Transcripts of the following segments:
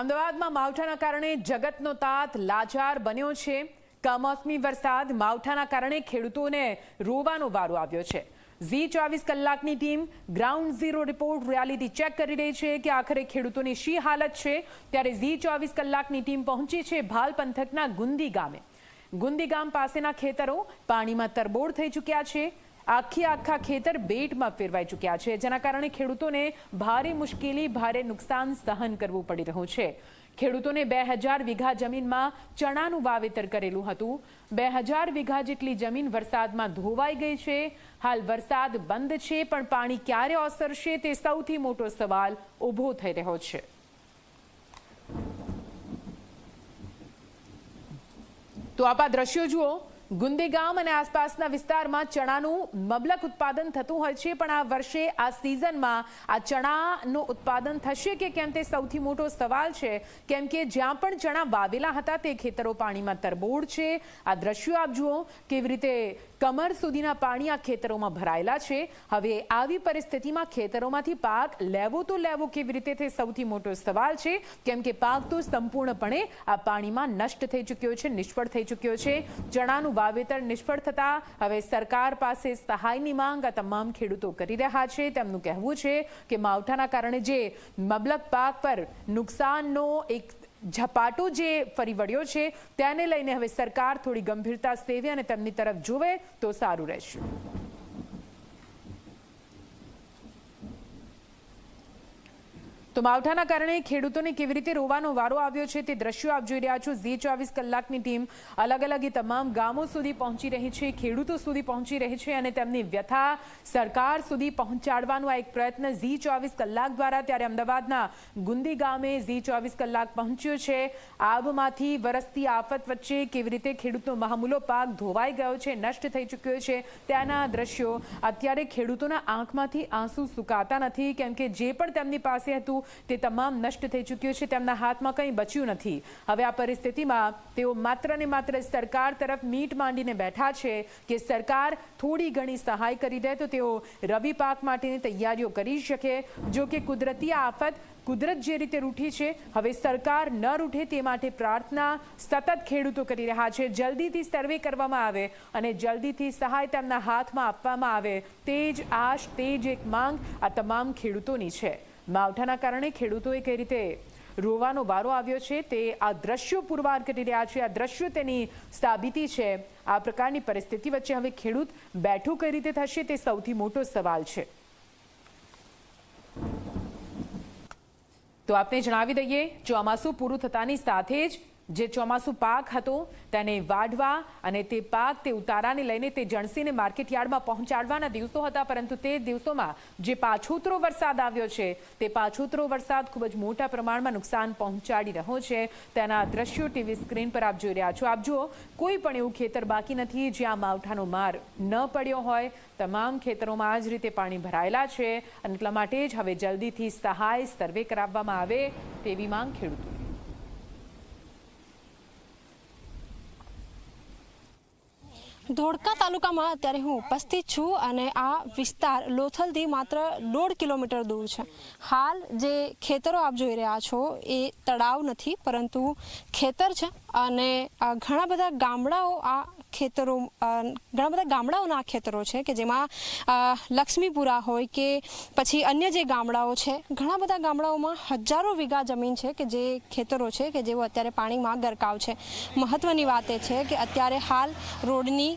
અમદાવાદમાં માવઠાના કારણે જગતનો તાત લાચાર બન્યો છે. કમોસમી વરસાદ માવઠાના કારણે ખેડૂતોને રોવાનો વારો આવ્યો છે. ઝી ચોવીસ કલાકની team ground zero report reality check કરી રહી છે કે આખરે ખેડૂતોની શી હાલત છે. ત્યારે ઝી ચોવીસ કલાકની ટીમ પહોંચી છે ભાલ પંથકના ગુંદી ગામે. ગુંદી ગામ પાસેના ખેતરો પાણીમાં તરબોળ થઈ ચૂક્યા છે. આખી આખા ખેતર બેટમાં ફેરવાઈ ચૂક્યા છે. જેના કારણે ખેડૂતોને ભારે મુશ્કેલી, ભારે નુકસાન સહન કરવું પડી રહ્યું છે. ખેડૂતોને બે હજાર વીઘા જમીનમાં ચણાનું વાવેતર કરેલું હતું. બે હજાર વીઘા જેટલી જમીન વરસાદમાં ધોવાઈ ગઈ છે. હાલ વરસાદ બંધ છે, પણ પાણી ક્યારે ઓસરશે તે સૌથી મોટો સવાલ ઊભો થઈ રહ્યો છે. તો આપ દ્રશ્યો જુઓ. ગુંદી ગામ અને આસપાસના વિસ્તારમાં ચણાનું મબલક ઉત્પાદન થતું હોય છે, પણ આ વર્ષે આ સિઝનમાં આ ચણાનું ઉત્પાદન થશે કે કેમ તે સૌથી મોટો સવાલ છે. કેમ કે જ્યાં પણ ચણા વાવેલા હતા, તે ખેતરો પાણીમાં તરબોળ છે. આ દ્રશ્યો આપ જુઓ કેવી રીતે કમર સુધીના પાણી આ ખેતરોમાં ભરાયેલા છે. હવે આવી પરિસ્થિતિમાં ખેતરોમાંથી પાક લેવો તો લેવો કેવી રીતે તે સૌથી મોટો સવાલ છે. કેમ કે પાક તો સંપૂર્ણપણે આ પાણીમાં નષ્ટ થઈ ચૂક્યો છે, નિષ્ફળ થઈ ચૂક્યો છે. ચણાનું વાવેતર નિષ્ફળ થતા હવે સરકાર પાસે સહાયની માંગ આ તમામ ખેડૂતો કરી રહ્યા છે. તેમનું કહેવું છે કે માવઠાના કારણે જે મબલક પાક પર નુકસાનનો એક ઝપાટો જે ફરી વળ્યો છે તેને લઈને હવે સરકાર થોડી ગંભીરતા સેવે અને તેમની તરફ જુએ તો સારું રહેશે. તો માવઠાના કારણે ખેડૂતોને કેવી રીતે રોવાનો વારો આવ્યો છે તે દ્રશ્યો આપ જોઈ રહ્યા છો. ઝી ચોવીસ કલાકની ટીમ અલગ અલગ એ તમામ ગામો સુધી પહોંચી રહી છે, ખેડૂતો સુધી પહોંચી રહી છે અને તેમની વ્યથા સરકાર સુધી પહોંચાડવાનો આ એક પ્રયત્ન ઝી ચોવીસ કલાક દ્વારા ત્યારે અમદાવાદના ગુંદી ગામે ઝી ચોવીસ કલાક પહોંચ્યો છે. આબમાંથી વરસતી આફત વચ્ચે કેવી રીતે ખેડૂતનો મહામૂલો પાક ધોવાઈ ગયો છે, નષ્ટ થઈ ચૂક્યો છે, ત્યાંના દ્રશ્યો અત્યારે ખેડૂતોના આંખમાંથી આંસુ સુકાતા નથી. કેમ કે જે પણ તેમની પાસે હતું તે તમામ નષ્ટ થઈ ચૂક્યું છે, તેમના હાથમાં કંઈ બચ્યું નથી. હવે આ પરિસ્થિતિમાં તેઓ માત્ર ને માત્ર સરકાર તરફ મીટ માંડીને બેઠા છે કે સરકાર થોડી ઘણી સહાય કરી દે તો તેઓ રવિ પાક માટેની તૈયારીઓ કરી શકે. જો કે કુદરતી આફત કુદરત જે રીતે રૂઠી છે, હવે સરકાર ન રૂઠે તે માટે પ્રાર્થના સતત ખેડૂતો કરી રહ્યા છે. જલ્દીથી સર્વે કરવામાં આવે અને જલ્દીથી સહાય તેમના હાથમાં આપવામાં આવે. તે જ આશ તે જ એક માંગ આ તમામ ખેડૂતોની છે. માવઠાના કારણે ખેડૂતોએ કઈ રીતે રોવાનો વારો આવ્યો છે તે આ દ્રશ્યો પુરવાર કરી રહ્યા છે, આ દ્રશ્યો તેની સાબિતી છે. આ પ્રકારની પરિસ્થિતિ વચ્ચે હવે ખેડૂત બેઠું કઈ રીતે થશે તે સૌથી મોટો સવાલ છે. તો આપને જણાવી દઈએ, ચોમાસું પૂરું થતાની સાથે જ જે ચોમાસુ પાક હતો તેને વાઢવા અને તે પાક તે ઉતારાને લઈને તે જણસીને માર્કેટ યાર્ડમાં પહોંચાડવાના દિવસો હતા, પરંતુ તે દિવસોમાં જે પાછોતરો વરસાદ આવ્યો છે, તે પાછોતરો વરસાદ ખૂબ જ મોટા પ્રમાણમાં નુકસાન પહોંચાડી રહ્યો છે. તેના દ્રશ્યો ટીવી સ્ક્રીન પર આપ જોઈ રહ્યા છો. આપ જુઓ, કોઈ પણ એવું ખેતર બાકી નથી જ્યાં માવઠાનો માર ન પડ્યો હોય. તમામ ખેતરોમાં આ જ રીતે પાણી ભરાયેલા છે અને એટલા માટે જ હવે જલ્દીથી સહાય સર્વે કરાવવામાં આવે તેવી માંગ ખેડૂતો ધોળકા તાલુકામાં અત્યારે હું ઉપસ્થિત છું અને આ વિસ્તાર લોથલથી માત્ર દોઢ કિલોમીટર દૂર છે. હાલ જે ખેતરો આપ જોઈ રહ્યા છો એ તળાવ નથી, પરંતુ ખેતર છે. અને ઘણા બધા ગામડાઓ આ ખેતરો ઘણા બધા ગામડાઓના ખેતરો છે કે જેમાં લક્ષ્મીપુરા હોય કે પછી અન્ય જે ગામડાઓ છે, ઘણા બધા ગામડાઓમાં હજારો વીઘા જમીન છે કે જે ખેતરો છે કે જેઓ અત્યારે પાણીમાં ગરકાવ છે. મહત્વની વાત એ છે કે અત્યારે હાલ રોડની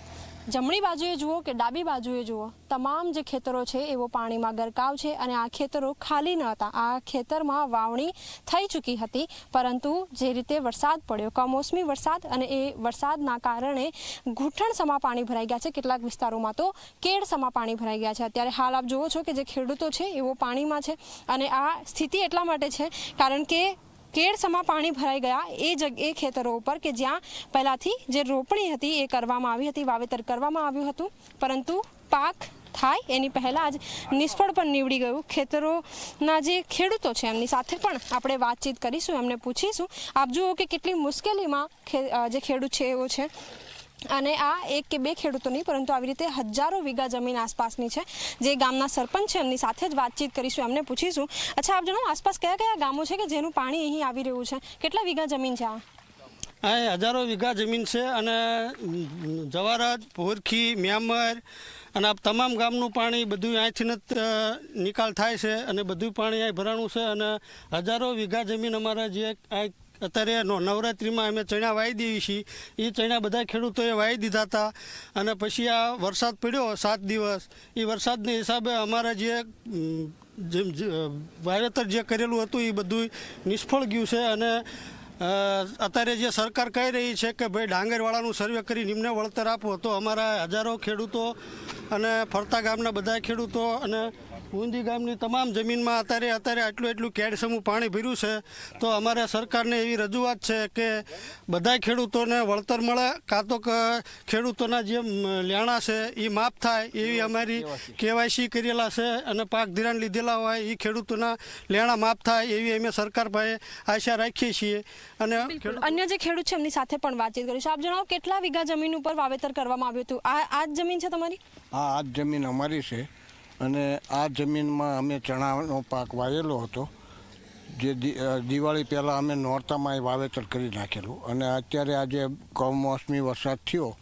જમણી બાજુએ જુઓ કે ડાબી બાજુએ જુઓ, તમામ જે ખેતરો છે એવો પાણીમાં ગરકાવ છે અને આ ખેતરો ખાલી ન હતા. આ ખેતરમાં વાવણી થઈ ચૂકી હતી, પરંતુ જે રીતે વરસાદ પડ્યો, કમોસમી વરસાદ અને એ વરસાદના કારણે ઘૂંટણ સમા પાણી ભરાઈ ગયા છે. કેટલાક વિસ્તારોમાં તો કેડ સમા પાણી ભરાઈ ગયા છે. અત્યારે હાલ આપ જુઓ છો કે જે ખેડૂતો છે એવો પાણીમાં છે અને આ સ્થિતિ એટલા માટે છે કારણ કે કેળસમાં પાણી ભરાઈ ગયા. એ જગ, એ ખેતરો ઉપર કે જ્યાં પહેલાંથી જે રોપણી હતી એ કરવામાં આવી હતી, વાવેતર કરવામાં આવ્યું હતું. પરંતુ પાક થાય એની પહેલાં જ નિષ્ફળ પણ નીવડી ગયું. ખેતરોના જે ખેડૂતો છે એમની સાથે પણ આપણે વાતચીત કરીશું, એમને પૂછીશું. આપ જુઓ કે કેટલી મુશ્કેલીમાં જે ખેડૂત છે એવો છે. અને આ એક કે બે ખેડૂતોની પરંતુ આવી રીતે હજારો વીઘા જમીન આસપાસની છે, જે ગામના સરપંચ છે, એમની સાથે જ વાતચીત કરીશું, એમને પૂછીશું. અચ્છા આપ જણાવો આસપાસ કયા કયા ગામો છે કે જેનું પાણી અહીં આવી રહ્યું છે? કેટલા વીઘા જમીન છે આ? આ હજારો વીઘા જમીન છે અને જવારત ભોરખી, મ્યામર અને આ તમામ ગામનું પાણી બધું અહીંથી નિકાલ થાય છે અને બધું પાણી અહીં ભરાણું છે અને હજારો વીઘા જમીન અમારા જે આ અત્યારે નવરાત્રિમાં અમે ચણા વાવી દેવી છીએ. એ ચણા બધા ખેડૂતોએ વાવી દીધા હતા. અને પછી આ વરસાદ પડ્યો સાત દિવસ. એ વરસાદને હિસાબે અમારા જે, વાવેતર જે કરેલું હતું એ બધું નિષ્ફળ ગયું છે. અને અત્યારે જે સરકાર કહી રહી છે કે ભાઈ ડાંગરવાળાનું સર્વે કરી નિમ્ન વળતર આપો તો અમારા હજારો ખેડૂતો અને ફરતા ગામના બધા ખેડૂતો અને ઊંધી ગામની તમામ જમીનમાં અત્યારે અત્યારે આટલું એટલું કેડસમું પાણી ભર્યું છે. તો અમારે સરકારને એવી રજૂઆત છે કે બધા ખેડૂતોને વળતર મળે કાં તો કે ખેડૂતોના જે લેણા છે એ માફ થાય એવી અમારી કેવાયસી કરેલા છે અને પાક ધિરાણ લીધેલા હોય એ ખેડૂતોના લેણા માફ થાય એવી અમે સરકાર પાસે આશા રાખીએ છીએ. અને ખેડૂત- અન્ય જે ખેડૂત છે એમની સાથે પણ વાતચીત કરીશું. આપ જણાવો કેટલા વીઘા જમીન ઉપર વાવેતર કરવામાં આવ્યું હતું? આ આ જ જમીન છે તમારી? આ આ જ જમીન અમારી છે. અને આ જમીનમાં અમે ચણાનો પાક વાવેલો હતો. જે દિવાળી પહેલાં અમે નોરતામાં એ વાવેતર કરી નાખેલું. અને અત્યારે આજે કમોસમી વરસાદ થયો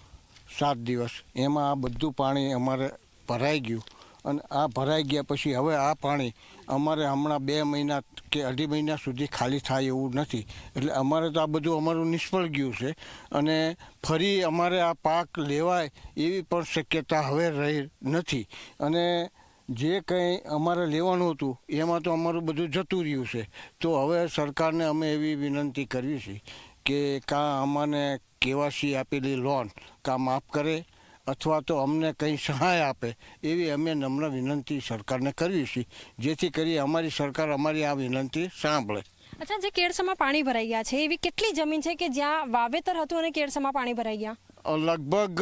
સાત દિવસ. એમાં આ બધું પાણી અમારે ભરાઈ ગયું. અને આ ભરાઈ ગયા પછી હવે આ પાણી અમારે હમણાં બે મહિના કે અઢી મહિના સુધી ખાલી થાય એવું નથી. એટલે અમારે તો આ બધું અમારું નિષ્ફળ ગયું છે. અને ફરી અમારે આ પાક લેવાય એવી પણ શક્યતા હવે રહી નથી. અને જે કંઈ અમારે લેવાનું હતું એમાં તો અમારું બધું જતું રહ્યું છે. તો હવે સરકારને અમે એવી વિનંતી કરવી છે કે કાં અમાને કેવાસી આપેલી લોન કાં માફ કરે અથવા તો અમને કંઈ સહાય આપે એવી અમે નમ્ર વિનંતી સરકારને કરવી છે જેથી કરી અમારી સરકાર અમારી આ વિનંતી સાંભળે. અચ્છા જે કેળસામાં પાણી ભરાઈ ગયા છે એવી કેટલી જમીન છે કે જ્યાં વાવેતર હતું અને કેળસામાં પાણી ભરાઈ ગયા? લગભગ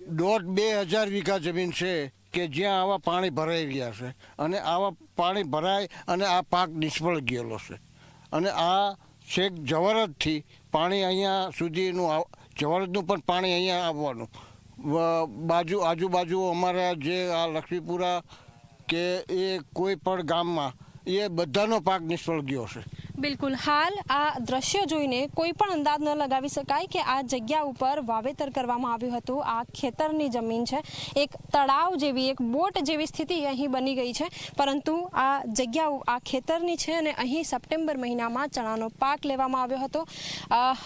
દોઢ બે હજાર વીઘા જમીન છે. કે જ્યાં આવા પાણી ભરાઈ ગયા છે અને આવા પાણી ભરાય અને આ પાક નિષ્ફળ ગયેલો છે. અને આ છેક જવરદથી પાણી અહીંયા સુધીનું જવરદનું પણ પાણી અહીંયા આવવાનું. બાજુ, આજુબાજુ અમારા જે આ લક્ષ્મીપુરા કે એ કોઈ પણ ગામમાં એ બધાનો પાક નિષ્ફળ ગયો છે. બિલકુલ. હાલ આ દ્રશ્ય જોઈને કોઈ પણ અંદાજ ન લગાવી શકાય કે આ જગ્યા ઉપર વાવેતર કરવામાં આવ્યું હતું. આ ખેતરની જમીન છે. એક તળાવ જેવી, એક બોટ જેવી સ્થિતિ અહીં બની ગઈ છે. પરંતુ આ જગ્યા, આ ખેતરની છે અને અહીં સપ્ટેમ્બર મહિનામાં ચણાનો પાક લેવામાં આવ્યો હતો.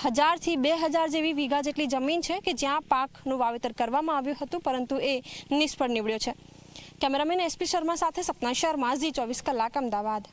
હજારથી બે હજાર જેવી વીઘા જેટલી જમીન છે કે જ્યાં પાકનું વાવેતર કરવામાં આવ્યું હતું, પરંતુ એ નિષ્ફળ નીવડ્યો છે. કેમેરામેન એસપી શર્મા સાથે સપના શર્મા, ઝી ચોવીસ કલાક, અમદાવાદ.